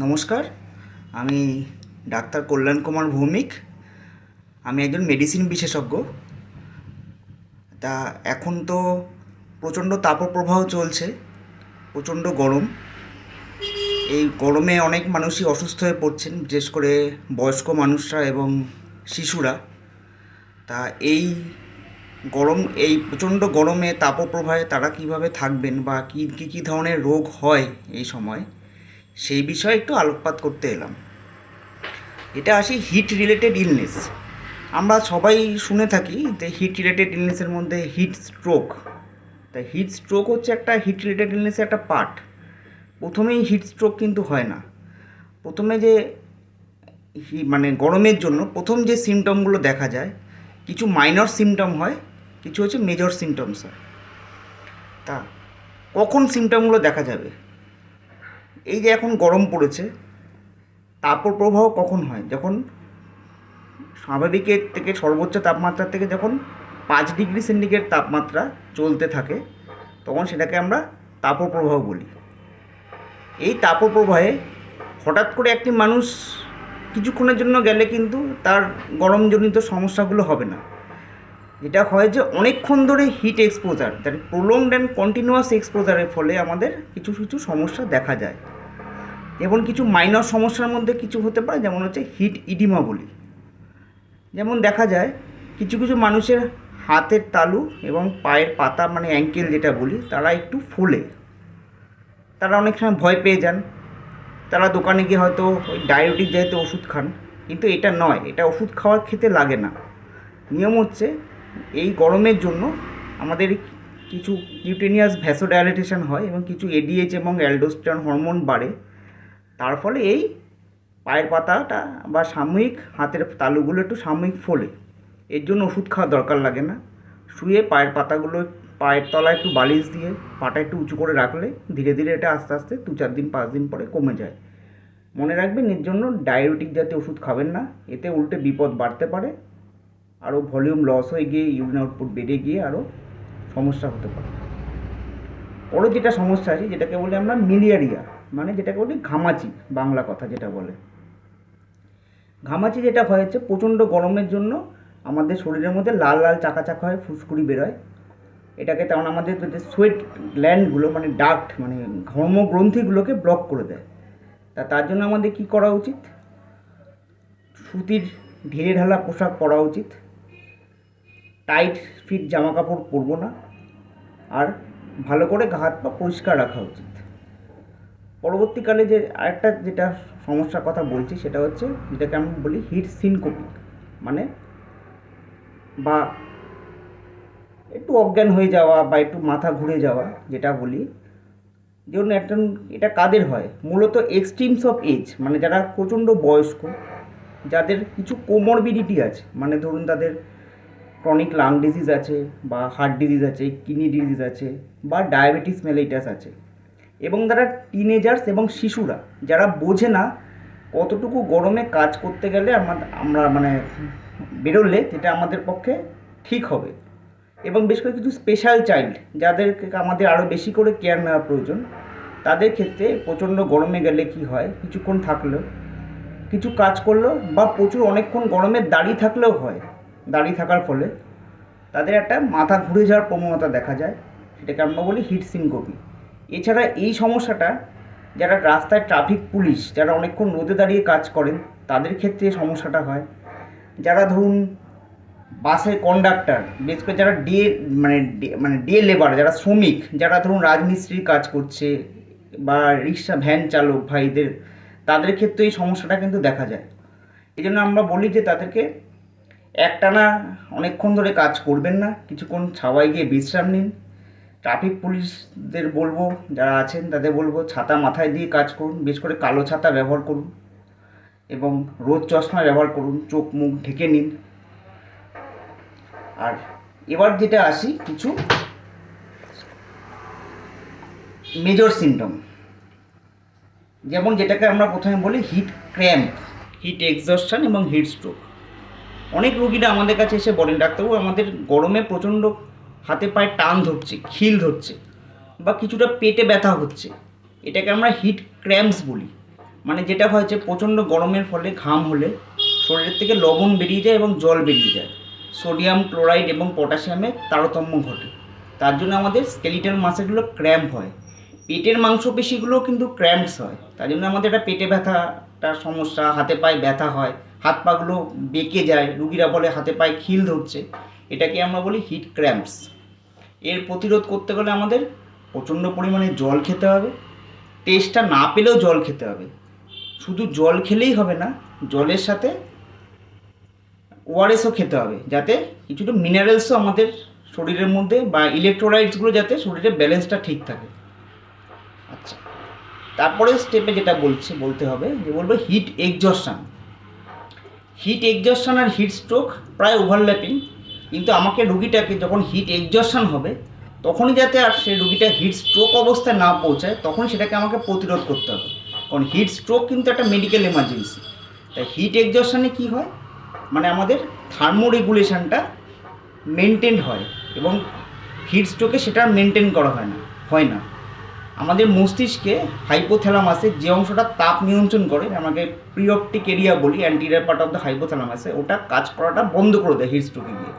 নমস্কার। আমি ডাক্তার কল্যাণ কুমার ভৌমিক। আমি একজন মেডিসিন বিশেষজ্ঞ। তা এখন তো প্রচণ্ড তাপপ্রবাহ চলছে, প্রচণ্ড গরম। এই গরমে অনেক মানুষই অসুস্থ হয়ে পড়ছেন, বিশেষ করে বয়স্ক মানুষরা এবং শিশুরা। তা এই গরম, এই প্রচণ্ড গরমে তাপপ্রবাহে তারা কীভাবে থাকবেন বা কী কী কী ধরনের রোগ হয় এই সময়? সেই বিষয়ে একটু আলোকপাত করতে এলাম। এটা আসি হিট রিলেটেড ইলনেস আমরা সবাই শুনে থাকি যে হিট রিলেটেড ইলনেসের মধ্যে হিট স্ট্রোক তাই হিট স্ট্রোক হচ্ছে একটা হিট রিলেটেড ইলনেসের একটা পার্ট প্রথমেই হিট স্ট্রোক কিন্তু হয় না। প্রথমে যে মানে গরমের জন্য প্রথম যে সিমটমগুলো দেখা যায়, কিছু মাইনর সিমটম হয়, কিছু হচ্ছে মেজর সিমটমস হয়। তা কখন সিমটমগুলো দেখা যাবে? এই যে এখন গরম পড়েছে তাপপ্রবাহ কখন হয়? যখন স্বাভাবিকের থেকে সর্বোচ্চ তাপমাত্রা থেকে যখন পাঁচ ডিগ্রি সেন্টিগ্রেড তাপমাত্রা চলতে থাকে, তখন সেটাকে আমরা তাপপ্রবাহ বলি। এই তাপপ্রবাহে হঠাৎ করে একটি মানুষ কিছুক্ষণের জন্য গেলে কিন্তু তার গরমজনিত সমস্যাগুলো হবে না। এটা হয় যে অনেকক্ষণ ধরে heat exposure that prolonged and continuous এক্সপোজারের ফলে আমাদের কিছু কিছু সমস্যা দেখা যায়। যেমন কিছু মাইনর সমস্যার মধ্যে কিছু হতে পারে, যেমন হচ্ছে হিট ইডিমা বলি। যেমন দেখা যায়, কিছু কিছু মানুষের হাতের তালু এবং পায়ের পাতা মানে অ্যাঙ্কেল যেটা বলি, তারা একটু ফোলে। তারা অনেক সময় ভয় পেয়ে যান। তারা দোকানে গিয়ে হয়তো ওই ডায়াবেটিক যেহেতু ওষুধ খান, কিন্তু এটা নয়, এটা ওষুধ খাওয়ার খেতে লাগে না। নিয়ম হচ্ছে, এই গরমের জন্য আমাদের কিছু কিউটেনিয়াস ভ্যাসোডায়ালিটেশন হয় এবং কিছু এডিএইচ এবং অ্যালডোস্টেরন হরমোন বাড়ে। তার ফলে এই পায়ের পাতাটা বা সাময়িক হাতের তালুগুলো একটু সাময়িক ফোলে। এর জন্য ওষুধ খাওয়ার দরকার লাগে না। শুয়ে পায়ের পাতাগুলো, পায়ের তলায় একটু বালিশ দিয়ে পাটা একটু উঁচু করে রাখলে ধীরে ধীরে এটা আস্তে আস্তে দু চার দিন, পাঁচ দিন পরে কমে যায়। মনে রাখবেন, এর জন্য ডায়াবেটিক জাতীয় ওষুধ খাবেন না। এতে উল্টে বিপদ বাড়তে পারে। আরও ভলিউম লস হয়ে গিয়ে ইউরিন আউটপুট বেড়ে গিয়ে আরও সমস্যা হতে পারে। বড় যেটা সমস্যা আছে, যেটাকে বলি আমরা মিলিয়ারিয়া। মানে যেটাকে বলি ঘামাচি, বাংলা কথা যেটা বলে। ঘামাচি যেটা হয়েছে প্রচণ্ড গরমের জন্য আমাদের শরীরের মধ্যে লাল লাল চাকা চাকা হয় ফুসকুড়ি বেরোয়। এটাকে তেমন আমাদের যে সোয়েট গ্ল্যান্ডগুলো মানে ডাক্ট মানে ঘর্মগ্রন্থিগুলোকে ব্লক করে দেয়। তা তার জন্য আমাদের কি করা উচিত? সুতির ঢিলে ঢালা পোশাক পরা উচিত। টাইট ফিট জামা কাপড় পরবো না। আর ভালো করে গা হাত পা পরিষ্কার রাখা উচিত। পরবর্তীকালে যে আরেকটা যেটা সমস্যার কথা বলছি সেটা হচ্ছে যেটাকে আমি বলি হিট সিনকোপি মানে বা একটু অজ্ঞান হয়ে যাওয়া বা একটু মাথা ঘুরে যাওয়া যেটা বলি, যেমন একটা এটা কাদের হয়? মূলত এক্সট্রিমস অফ এজ মানে যারা প্রচণ্ড বয়স্ক, যাদের কিছু কোমরবিডিটি আছে মানে ধরুন তাদের ক্রনিক লাং ডিজিজ আছে বা হার্ট ডিজিজ আছে কিডনি ডিজিজ আছে বা ডায়াবেটিস মেলাইটাস আছে। এবং তারা টিনেজার্স এবং শিশুরা, যারা বোঝে না কতটুকু গরমে কাজ করতে গেলে আমরা আমরা মানে বেরোলে যেটা আমাদের পক্ষে ঠিক হবে। এবং বেশ করে কিছু স্পেশাল চাইল্ড যাদেরকে আমাদের আরও বেশি করে কেয়ার নেওয়া প্রয়োজন, তাদের ক্ষেত্রে প্রচণ্ড গরমে গেলে কি হয়, কিছুক্ষণ থাকল কিছু কাজ করল বা প্রচুর অনেকক্ষণ গরমে দাঁড়িয়ে থাকলেও হয়, দাঁড়িয়ে থাকার ফলে, তাদের একটা মাথা ঘুরে যাওয়ার প্রবণতা দেখা যায়, সেটাকে আমরা বলি হিট সিনকোপি এছাড়া এই সমস্যাটা যারা রাস্তায় ট্রাফিক পুলিশ, যারা অনেকক্ষণ রোদে দাঁড়িয়ে কাজ করেন, তাদের ক্ষেত্রে সমস্যাটা হয়। যারা ধরুন বাসের কন্ডাক্টর বিশেষ করে যারা ডে মানে মানে ডে লেবার যারা শ্রমিক, যারা ধরুন রাজমিস্ত্রির কাজ করছে বা রিক্সা ভ্যান চালক ভাইদের, তাদের ক্ষেত্রে এই সমস্যাটা কিন্তু দেখা যায়। এই জন্য আমরা বলি যে তাদেরকে একটানা অনেকক্ষণ ধরে কাজ করবেন না, কিছুক্ষণ ছাওয়ায় গিয়ে বিশ্রাম নিন। ট্রাফিক পুলিশদের বলব, যারা আছেন তাদের বলব, ছাতা মাথায় দিয়ে কাজ করুন, বেশ করে কালো ছাতা ব্যবহার করুন এবং রোদ চশমা ব্যবহার করুন, চোখ মুখ ঢেকে নিন। আর এবার যেটা আসি, কিছু মেজর সিমটম যেমন যেটাকে আমরা প্রথমে বলি হিট ক্র্যাম্প হিট এক্সস্টন এবং হিট স্ট্রোক অনেক রুগীরা আমাদের কাছে এসে বলেন, ডাক্তারবাবু, আমাদের গরমে প্রচণ্ড হাতে পায়ে টান ধরছে, খিল ধরছে বা কিছুটা পেটে ব্যথা হচ্ছে। এটাকে আমরা হিট ক্র্যাম্পস বলি। মানে যেটা হয়েছে প্রচণ্ড গরমের ফলে ঘাম হলে শরীরের থেকে লবণ বেরিয়ে যায় এবং জল বেরিয়ে যায়। সোডিয়াম ক্লোরাইড এবং পটাশিয়ামের তারতম্য ঘটে। তার জন্য আমাদের স্কেলিটাল মাসেলগুলো ক্র্যাম্প হয়। পেটের মাংসপেশিগুলো কিন্তু ক্র্যাম্পস হয়। তার জন্য আমাদের একটা পেটে ব্যথাটা সমস্যা, হাতে পায়ে ব্যথা হয় হাত পাগুলো বেঁকে যায়, রুগীরা বলে হাতে পায়ে খিল ধরছে। এটাকে আমরা বলি হিট ক্র্যাম্পস এর প্রতিরোধ করতে গেলে আমাদের প্রচণ্ড পরিমাণে জল খেতে হবে। টেস্টটা না পেলেও জল খেতে হবে। শুধু জল খেলেই হবে না, জলের সাথে ওআরএসও খেতে হবে, যাতে কিছুটা মিনারেলসও আমাদের শরীরের মধ্যে বা ইলেকট্রোলাইটসগুলো যাতে শরীরের ব্যালেন্সটা ঠিক থাকে। আচ্ছা তারপরে স্টেপে যেটা বলছে, বলতে হবে, যে বলব হিট এক্সজশন হিট এক্সজশন আর হিট স্ট্রোক প্রায় ওভারল্যাপিং কিন্তু আমাকে রুগীটাকে যখন হিট এক্সজশন হবে, তখনই যাতে আর সে রুগীটা হিট স্ট্রোক অবস্থায় না পৌঁছায়, তখন সেটাকে আমাকে প্রতিরোধ করতে হবে। কারণ হিট স্ট্রোক কিন্তু একটা মেডিকেল এমার্জেন্সি তাই হিট এক্সজশনে কী হয়? মানে আমাদের থার্মো রেগুলেশনটা মেনটেন হয় এবং হিট স্ট্রোকে সেটা মেনটেন করা হয় না হয় না। আমাদের মস্তিষ্কে হাইপোথ্যালামাসে যে অংশটা তাপ নিয়ন্ত্রণ করে, আমাকে প্রিঅপটিক এরিয়া বলি অ্যান্টিরিয়ার পার্ট অফ দ্য হাইপোথ্যালামাসে ওটা কাজ করাটা বন্ধ করে দেয় হিট স্ট্রোকে গিয়ে।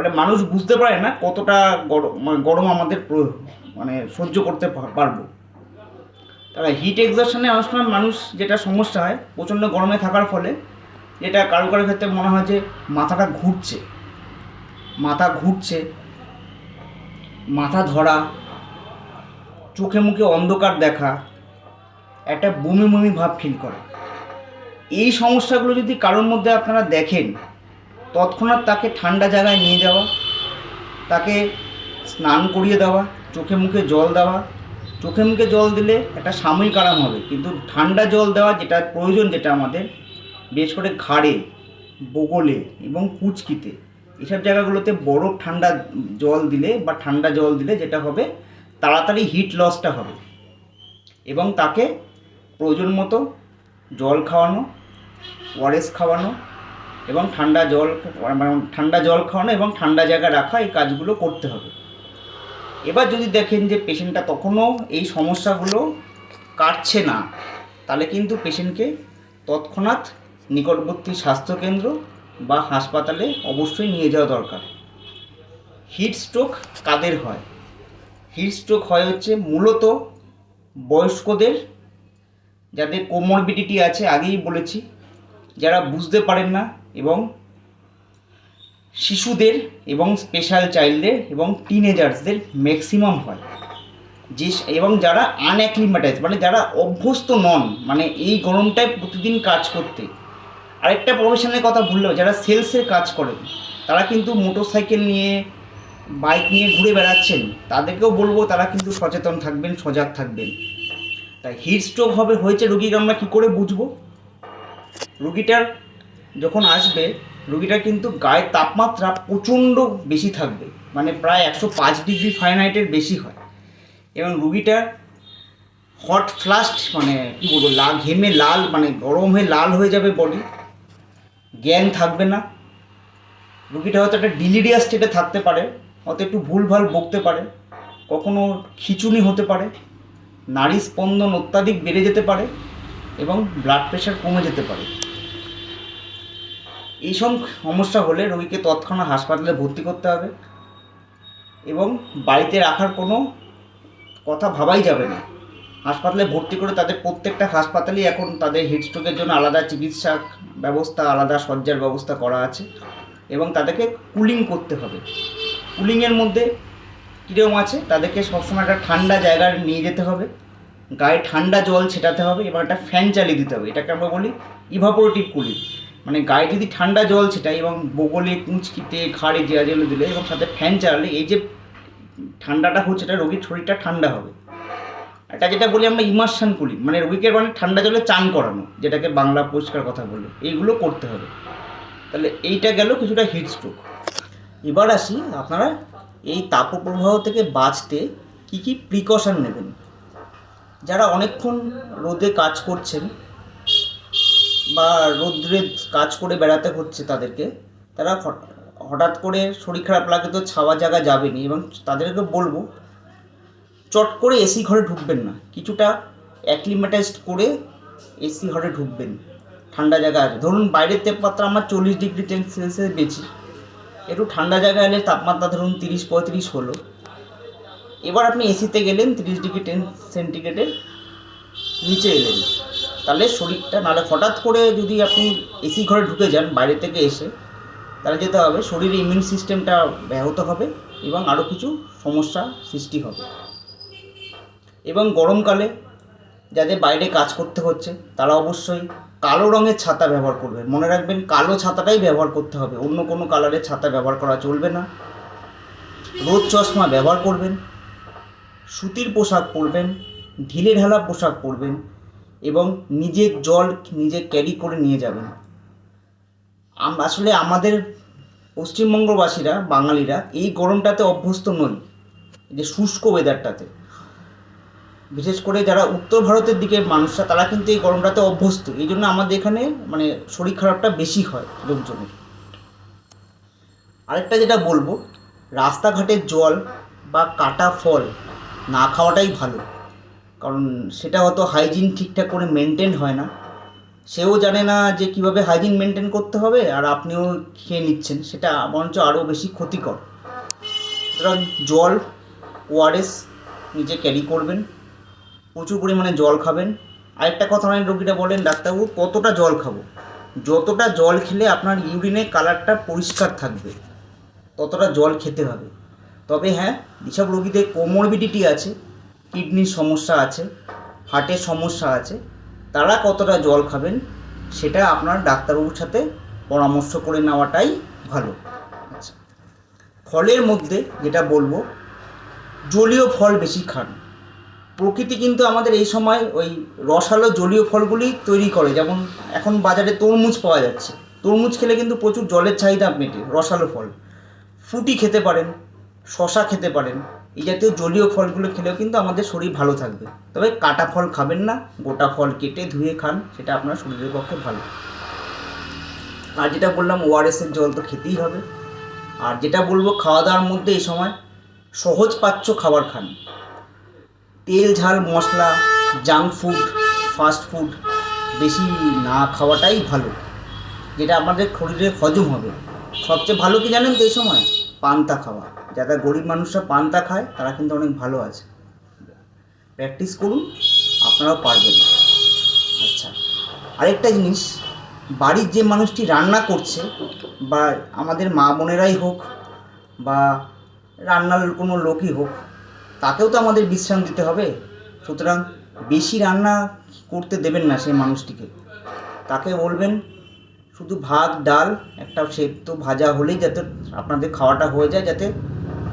মানে মানুষ বুঝতে পারে না কতটা গরম মানে গরম আমাদের মানে সহ্য করতে পারব। তারা হিট এক্সশনে অনেক সময় মানুষ যেটা সমস্যা হয়, প্রচণ্ড গরমে থাকার ফলে যেটা কারও কারও ক্ষেত্রে মনে হয় যে মাথাটা ঘুরছে। মাথা ঘুরছে, মাথা ধরা, চোখে মুখে অন্ধকার দেখা, একটা বমি বমি ভাব ফিল করা। এই সমস্যাগুলো যদি কারোর মধ্যে আপনারা দেখেন তৎক্ষণাৎ তাকে ঠান্ডা জায়গায় নিয়ে যাওয়া, তাকে স্নান করিয়ে দেওয়া, চোখে মুখে জল দেওয়া। চোখে মুখে জল দিলে একটা সাময়িক আরাম হবে, কিন্তু ঠান্ডা জল দেওয়া যেটা প্রয়োজন যেটা আমাদের, বিশেষ করে ঘাড়ে, বগলে এবং কুচকিতে, এসব জায়গাগুলোতে বরফ ঠান্ডা জল দিলে বা ঠান্ডা জল দিলে যেটা হবে, তাড়াতাড়ি হিট লসটা হবে। এবং তাকে প্রয়োজন মতো জল খাওয়ানো ওয়ারেস খাওয়ানো এবং ঠান্ডা জল মানে ঠান্ডা জল খাওয়ানো এবং ঠান্ডা জায়গায় রাখা, এই কাজগুলো করতে হবে। এবার যদি দেখেন যে পেশেন্টটা তখনও এই সমস্যাগুলো কাটছে না, তাহলে কিন্তু পেশেন্টকে তৎক্ষণাৎ নিকটবর্তী স্বাস্থ্যকেন্দ্র বা হাসপাতালে অবশ্যই নিয়ে যাওয়া দরকার। হিট স্ট্রোক কাদের হয়? হিট স্ট্রোক হয় হচ্ছে মূলত বয়স্কদের, যাদের কোমরবিডিটি আছে আগেই বলেছি, যারা বুঝতে পারেন না এবং শিশুদের এবং স্পেশাল চাইল্ডদের এবং টিনেজার্সদের ম্যাক্সিমাম হয়। যে এবং যারা আনঅ্যাক্লিমেটাইজ মানে যারা অভ্যস্ত নন মানে এই গরমটায় প্রতিদিন কাজ করতে। আরেকটা প্রফেশনের কথা ভুললেও যারা সেলসের কাজ করেন, তারা কিন্তু মোটরসাইকেল নিয়ে বাইক নিয়ে ঘুরে বেড়াচ্ছেন, তাদেরকেও বলব তারা কিন্তু সচেতন থাকবেন, সজাগ থাকবেন। তাই হিট স্ট্রোক হবে হয়েছে রুগীকে আমরা কী করে বুঝব? রুগীটার যখন আসবে রুগীটার কিন্তু গায়ের তাপমাত্রা প্রচণ্ড বেশি থাকবে। মানে প্রায় একশো পাঁচ ডিগ্রি ফারেনহাইটের বেশি হয়। এবং রুগীটার হট ফ্লাস্ট মানে কী বলব লাল ঘেমে লাল মানে গরম হয়ে লাল হয়ে যাবে বডি জ্ঞান থাকবে না। রুগীটা হয়তো একটা ডিলিরিয়াস স্টেটে থাকতে পারে, হয়তো একটু ভুলভাল বকতে পারে, কখনো খিচুনি হতে পারে নারী স্পন্দন অত্যাধিক বেড়ে যেতে পারে, এবং ব্লাড প্রেশার কমে যেতে পারে। এইসব সমস্যা হলে রোগীকে তৎক্ষণাৎ হাসপাতালে ভর্তি করতে হবে এবং বাড়িতে রাখার কোনো কথা ভাবাই যাবে না। হাসপাতালে ভর্তি করে তাদের প্রত্যেকটা হাসপাতালেই এখন তাদের হিটস্ট্রোকের জন্য আলাদা চিকিৎসা ব্যবস্থা, আলাদা শয্যার ব্যবস্থা করা আছে এবং তাদেরকে কুলিং করতে হবে। কুলিংয়ের মধ্যে কীরকম আছে? তাদেরকে সবসময় একটা ঠান্ডা জায়গায় নিয়ে যেতে হবে। গায়ে ঠান্ডা জল ছেটাতে হবে এবং একটা ফ্যান চালিয়ে দিতে হবে। এটাকে আমরা বলি ইভাপোরেটিভ কুলিং মানে গায়ে যদি ঠান্ডা জল ছেটাই এবং বগলে কুঁচকিতে ঘাড়ে জেলা জেলে দিলে এবং সাথে ফ্যান চালালে, এই যে ঠান্ডাটা হচ্ছে, এটা রোগীর শরীরটা ঠান্ডা হবে। এটা যেটা বলি আমরা ইমার্শন করি মানে রোগীকে মানে ঠান্ডা জলে চান করানো, যেটাকে বাংলা পরিষ্কার কথা বলে, এইগুলো করতে হবে। তাহলে এইটা গেল কিছুটা হিট স্ট্রোক এবার আসি আপনারা এই তাপপ্রবাহ থেকে বাঁচতে কি কি প্রিকশন নেবেন? যারা অনেকক্ষণ রোদে কাজ করছেন বা রোদ্রে কাজ করে বেড়াতে হচ্ছে তাদেরকে, তারা হঠাৎ করে শরীর খারাপ লাগে তো ছাওয়া জায়গা যাবেনি এবং তাদেরকে বলব, চট করে এসি ঘরে ঢুকবেন না, কিছুটা অ্যাক্লিমেটাইজড করে এসি ঘরে ঢুকবেন, ঠান্ডা জায়গা আছে। ধরুন বাইরের তাপমাত্রা আমার চল্লিশ ডিগ্রি সেলসিয়াসের বেশি, একটু ঠান্ডা জায়গায় এলে তাপমাত্রা ধরুন তিরিশ পঁয়ত্রিশ হলো। এবার আপনি এসিতে গেলেন, তিরিশ ডিগ্রি টেন সেন্টিগ্রেডের নিচে এলেন। তাহলে শরীরটা নাহলে হঠাৎ করে যদি আপনি এসি ঘরে ঢুকে যান, বাইরে থেকে এসে, তাহলে যেতে হবে, শরীরে ইমিউন সিস্টেমটা ব্যাহত হবে এবং আরও কিছু সমস্যা সৃষ্টি হবে। এবং গরমকালে যাদের বাইরে কাজ করতে হচ্ছে, তারা অবশ্যই কালো রঙের ছাতা ব্যবহার করবেন মনে রাখবেন, কালো ছাতাটাই ব্যবহার করতে হবে, অন্য কোনো কালারের ছাতা ব্যবহার করা চলবে না। রোদ চশমা ব্যবহার করবেন, সুতির পোশাক পরবেন ঢিলে ঢালা পোশাক পরবেন এবং নিজের জল নিজে ক্যারি করে নিয়ে যাবেন। আসলে আমাদের পশ্চিমবঙ্গবাসীরা, বাঙালিরা এই গরমটাতে অভ্যস্ত নই যে শুষ্ক ওয়েদারটাতে বিশেষ করে যারা উত্তর ভারতের দিকের মানুষরা, তারা কিন্তু এই গরমটাতে অভ্যস্ত। এই জন্য আমাদের এখানে মানে শরীর খারাপটা বেশি হয় লোকজনের। আরেকটা যেটা বলব, রাস্তাঘাটের জল বা কাটা ফল না খাওয়াটাই ভালো। কারণ সেটা হয়তো হাইজিন ঠিকঠাক করে মেনটেন হয় না। সেও জানে না যে কীভাবে হাইজিন মেনটেন করতে হবে আর আপনিও খেয়ে নিচ্ছেন। সেটা বরঞ্চ আরও বেশি ক্ষতিকর। সুতরাং জল ওআরএস নিজে ক্যারি করবেন। প্রচুর পরিমাণে জল খাবেন। আরেকটা কথা অনেক রোগীরা বলেন, ডাক্তারবাবু, কতটা জল খাব? যতটা জল খেলে আপনার ইউরিনের কালারটা পরিষ্কার থাকবে, ততটা জল খেতে হবে। তবে হ্যাঁ যেসব রোগীদের কোমরবিডিটি আছে কিডনির সমস্যা আছে হার্টের সমস্যা আছে, তারা কতটা জল খাবেন সেটা আপনার ডাক্তারবাবুর সাথে পরামর্শ করে নেওয়াটাই ভালো। আচ্ছা ফলের মধ্যে যেটা বলব, জলীয় ফল বেশি খান। প্রকৃতি কিন্তু আমাদের এই সময় ওই রসালো জলীয় ফলগুলি তৈরি করে, যেমন এখন বাজারে তরমুজ পাওয়া যাচ্ছে। তরমুজ খেলে কিন্তু প্রচুর জলের চাহিদা মেটে রসালো ফল। ফুটি খেতে পারেন শশা খেতে পারেন এই জাতীয় জলীয় ফলগুলো খেলেও কিন্তু আমাদের শরীর ভালো থাকবে। তবে কাটা ফল খাবেন না, গোটা ফল কেটে ধুয়ে খান, সেটা আপনার শরীরের পক্ষে ভালো। আর যেটা বললাম ওআরএসের জল তো খেতেই হবে। আর যেটা বলব খাওয়া দাওয়ার মধ্যে এই সময় সহজ পাচ্য খাবার খান। তেল, ঝাল, মশলা জাঙ্ক ফুড ফাস্ট ফুড বেশি না খাওয়াটাই ভালো, যেটা আমাদের শরীরে হজম হবে। সবচেয়ে ভালো কি জানেন তো এই সময়? পান্তা খাওয়া। যারা গরিব মানুষরা পান্তা খায়, তারা কিন্তু অনেক ভালো আছে। প্র্যাকটিস করুন, আপনারাও পারবেন। আচ্ছা আরেকটা জিনিস, বাড়ির যে মানুষটি রান্না করছে, বা আমাদের মা বোনেরাই হোক, বা রান্নার কোনো লোকই হোক, তাকেও তো আমাদের বিশ্রাম দিতে হবে। সুতরাং বেশি রান্না করতে দেবেন না সেই মানুষটিকে। তাকে বলবেন, শুধু ভাত, ডাল, একটা সেদ্ধ ভাজা হলেই যাতে আপনাদের খাওয়াটা হয়ে যায়, যাতে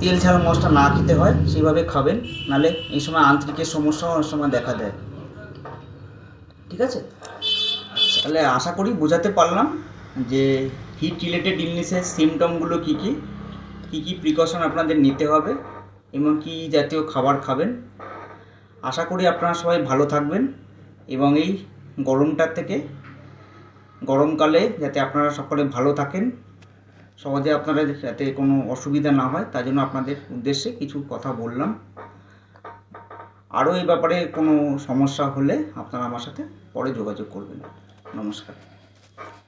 তেল ছাড়া মশলা না খেতে হয়, সেইভাবে খাবেন। নালে এই সময় আন্তরিকের সমস্যা অনেক সময় দেখা দেয়। ঠিক আছে? তাহলে আশা করি বোঝাতে পারলাম যে হিট রিলেটেড ইলনেসের সিমটমগুলো কী কী কী কী প্রিকশন আপনাদের নিতে হবে এবং কী জাতীয় খাবার খাবেন। আশা করি আপনারা সবাই ভালো থাকবেন এবং এই গরমটার থেকে গরমকালে যাতে আপনারা সকলে ভালো থাকেন। সহজে আপনারা যাতে কোনো অসুবিধা না হয়, তার জন্য আপনাদের উদ্দেশ্যে কিছু কথা বললাম। আরও এই ব্যাপারে কোনো সমস্যা হলে আপনারা আমার সাথে পরে যোগাযোগ করবেন। নমস্কার।